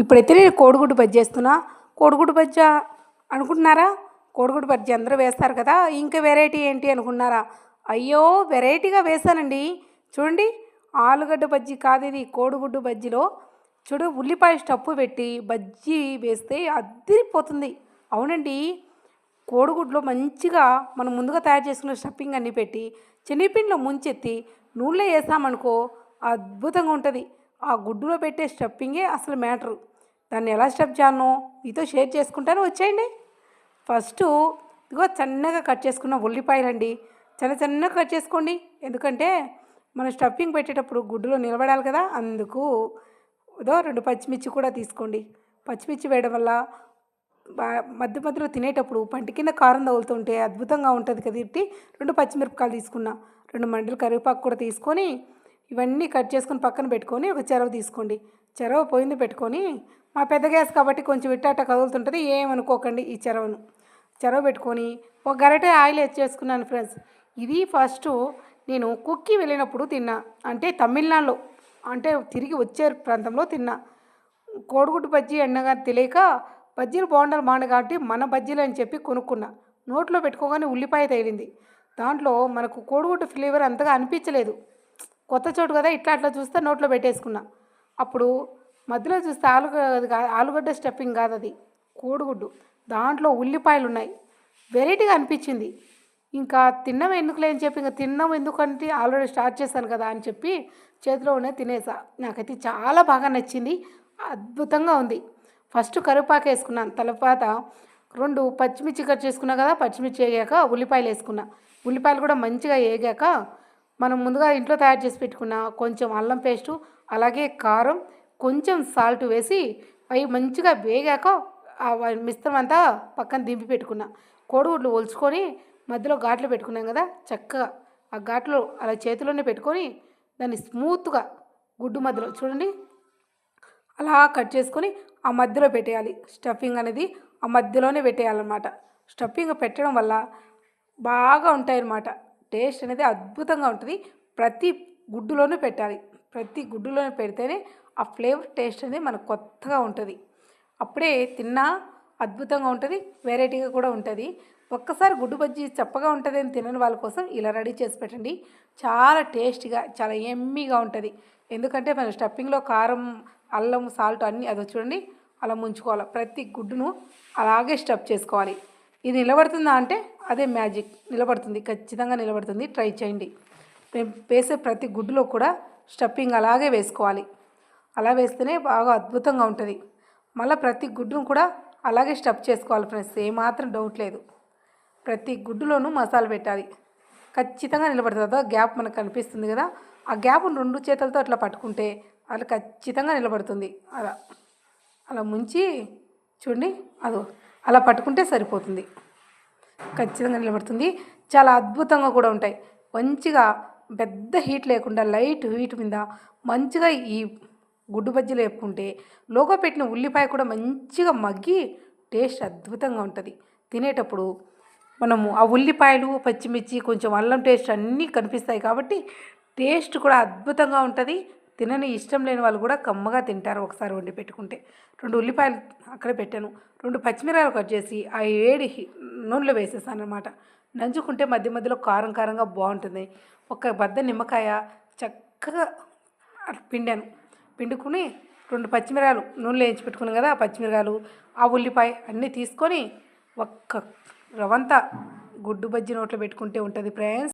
ఇప్పుడైతే నేను కోడిగుడ్డు బజ్జీ వేస్తున్నా కోడిగుడ్డు బజ్జా అనుకుంటున్నారా? కోడిగుడ్డు బజ్జీ అందరూ వేస్తారు కదా ఇంకా వెరైటీ ఏంటి అనుకున్నారా అయ్యో వెరైటీగా వేశానండి. చూడండి ఆలుగడ్డ బజ్జీ కాదు ఇది కోడిగుడ్డు బజ్జీలో. చూడు ఉల్లిపాయ స్టప్పు పెట్టి బజ్జీ వేస్తే అద్దరిపోతుంది అవునండి కోడిగుడ్లో మంచిగా మనం ముందుగా తయారు చేసుకున్న స్టఫింగ్ అన్నీ పెట్టి చెనిపిండిలో ముంచెత్తి నూనెలో వేసామనుకో అద్భుతంగా ఉంటుంది. ఆ గుడ్డులో పెట్టే స్టఫింగే అసలు మ్యాటరు. దాన్ని ఎలా స్టఫ్ చేయను మీతో షేర్ చేసుకుంటాను. వచ్చేయండి. ఫస్ట్ ఇదిగో చిన్నగా కట్ చేసుకున్న ఉల్లిపాయలండి. చిన్న చిన్నగా కట్ చేసుకోండి. ఎందుకంటే మనం స్టఫింగ్ పెట్టేటప్పుడు గుడ్డులో నిలబడాలి కదా. అందుకు ఏదో రెండు పచ్చిమిర్చి కూడా తీసుకోండి. పచ్చిమిర్చి వేయడం వల్ల మధ్య మధ్యలో తినేటప్పుడు పంటి కింద కారం తగులుతుంటే అద్భుతంగా ఉంటుంది కదా ఇట్టి. రెండు పచ్చిమిరపకాయలు తీసుకున్నా. రెండు మండలు కరివేపాకు కూడా తీసుకొని ఇవన్నీ కట్ చేసుకొని పక్కన పెట్టుకొని ఒక చెరవ తీసుకోండి. చెరవ పోయింది పెట్టుకొని మా పెద్ద గ్యాస్ కాబట్టి కొంచెం ఇట్టాట కదులుతుంటుంది ఏమనుకోకండి ఈ చెరవను. చెరవ పెట్టుకొని ఒక గరిటె ఆయిల్ చేసుకున్నాను ఫ్రెండ్స్. ఇది ఫస్ట్ నేను కుక్కి వెళ్ళినప్పుడు తిన్నా. అంటే తమిళనాడులో అంటే తిరిగి వచ్చే ప్రాంతంలో తిన్నా. కోడిగుడ్డు బజ్జీ అన్నగా తెలియక బజ్జీలు బాగుండాలి బాగుండు కాబట్టి మన బజ్జీలు అని చెప్పి కొనుక్కున్నా. నోట్లో పెట్టుకోగానే ఉల్లిపాయ తగిలింది. దాంట్లో మనకు కోడిగుడ్డు ఫ్లేవర్ అంతగా అనిపించలేదు. కొత్త చోటు కదా ఇట్లా అట్లా చూస్తే నోట్లో పెట్టేసుకున్నా. అప్పుడు మధ్యలో చూస్తే ఆలుగడ్డ ఆలుగడ్డ స్టఫింగ్ కాదు అది కోడిగుడ్డు. దాంట్లో ఉల్లిపాయలు ఉన్నాయి. వెరైటీగా అనిపించింది. ఇంకా తిన్నాం ఎందుకులే అని చెప్పి ఇంకా తిన్నాం ఎందుకంటే ఆల్రెడీ స్టార్ట్ చేశాను కదా అని చెప్పి చేతిలో ఉన్న తినేసా. నాకైతే చాలా బాగా నచ్చింది. అద్భుతంగా ఉంది. ఫస్ట్ కరివేపాకు వేసుకున్నాను. తర్వాత రెండు పచ్చిమిర్చి కట్ చేసుకున్నా కదా పచ్చిమిర్చి వేగాక ఉల్లిపాయలు వేసుకున్నా. ఉల్లిపాయలు కూడా మంచిగా వేగాక మనం ముందుగా ఇంట్లో తయారు చేసి పెట్టుకున్న కొంచెం అల్లం పేస్టు అలాగే కారం కొంచెం సాల్ట్ వేసి అవి మంచిగా వేగాక ఆ మిశ్రమం అంతా పక్కన దింపి పెట్టుకున్నా. కోడిగుడ్లు ఒలుచుకొని మధ్యలో ఘాట్లు పెట్టుకున్నాం కదా చక్కగా. ఆ ఘాట్లు అలా చేతిలోనే పెట్టుకొని దాన్ని స్మూత్గా గుడ్డు మధ్యలో చూడండి. అలా కట్ చేసుకొని ఆ మధ్యలో పెట్టేయాలి. స్టఫింగ్ అనేది ఆ మధ్యలోనే పెట్టేయాలన్నమాట. స్టఫింగ్ పెట్టడం వల్ల బాగా ఉంటాయన్నమాట. టేస్ట్ అనేది అద్భుతంగా ఉంటుంది. ప్రతి గుడ్డులోనూ పెట్టాలి. ప్రతి గుడ్డులోనూ పెడితేనే ఆ ఫ్లేవర్ టేస్ట్ అనేది మనకు కొత్తగా ఉంటుంది. అప్పుడే తిన్నా అద్భుతంగా ఉంటుంది. వెరైటీగా కూడా ఉంటుంది. ఒక్కసారి గుడ్డు బజ్జీ చప్పగా ఉంటుంది అని తినని వాళ్ళ కోసం ఇలా రెడీ చేసి పెట్టండి. చాలా టేస్టీగా చాలా ఎమ్మీగా ఉంటుంది. ఎందుకంటే మన స్టఫింగ్లో కారం అల్లం సాల్ట్ అన్నీ అది చూడండి అలా ముంచుకోవాలి. ప్రతి గుడ్డును అలాగే స్టఫ్ చేసుకోవాలి. ఇది నిలబడుతుందా అంటే అదే మ్యాజిక్ నిలబడుతుంది ఖచ్చితంగా నిలబడుతుంది. ట్రై చేయండి. మేము వేసే ప్రతి గుడ్డులో కూడా స్టఫింగ్ అలాగే వేసుకోవాలి. అలా వేస్తేనే బాగా అద్భుతంగా ఉంటుంది. మళ్ళీ ప్రతి గుడ్డును కూడా అలాగే స్టఫ్ చేసుకోవాలి ఫ్రెండ్స్ ఏమాత్రం డౌట్ లేదు. ప్రతి గుడ్డులోనూ మసాలా పెట్టాలి. ఖచ్చితంగా నిలబడుతుంది. అదో గ్యాప్ మనకు కనిపిస్తుంది కదా ఆ గ్యాప్ రెండు చేతులతో అట్లా పట్టుకుంటే అది ఖచ్చితంగా నిలబడుతుంది. అలా అలా ముంచి చూడండి అదో అలా పట్టుకుంటే సరిపోతుంది. ఖచ్చితంగా నిలబడుతుంది. చాలా అద్భుతంగా కూడా ఉంటాయి. మంచిగా పెద్ద హీట్ లేకుండా లైట్ హీట్ మీద మంచిగా ఈ గుడ్డు బజ్జీలు వేపుకుంటే లోగో పెట్టిన ఉల్లిపాయ కూడా మంచిగా మగ్గి టేస్ట్ అద్భుతంగా ఉంటుంది. తినేటప్పుడు మనము ఆ ఉల్లిపాయలు పచ్చిమిర్చి కొంచెం అల్లం టేస్ట్ అన్నీ కనిపిస్తాయి కాబట్టి టేస్ట్ కూడా అద్భుతంగా ఉంటుంది. తినని ఇష్టం లేని వాళ్ళు కూడా కమ్మగా తింటారు ఒకసారి వండి పెట్టుకుంటే. రెండు ఉల్లిపాయలు అక్కడే పెట్టాను. రెండు పచ్చిమిరాయలు కట్ చేసి ఆ ఏడి నూనెలో వేసేసాను అనమాట నంచుకుంటే మధ్య మధ్యలో కారం కారంగా బాగుంటుంది. ఒక బద్ద నిమ్మకాయ చక్కగా అట్లా పిండాను. పిండుకుని రెండు పచ్చిమిరకాయలు నూనెలో వేయించి పెట్టుకున్నాను కదా ఆ పచ్చిమిరకాయలు ఆ ఉల్లిపాయ అన్నీ తీసుకొని ఒక్క రవంతా గుడ్డు బజ్జి నోట్లో పెట్టుకుంటే ఉంటుంది ఫ్రెండ్స్.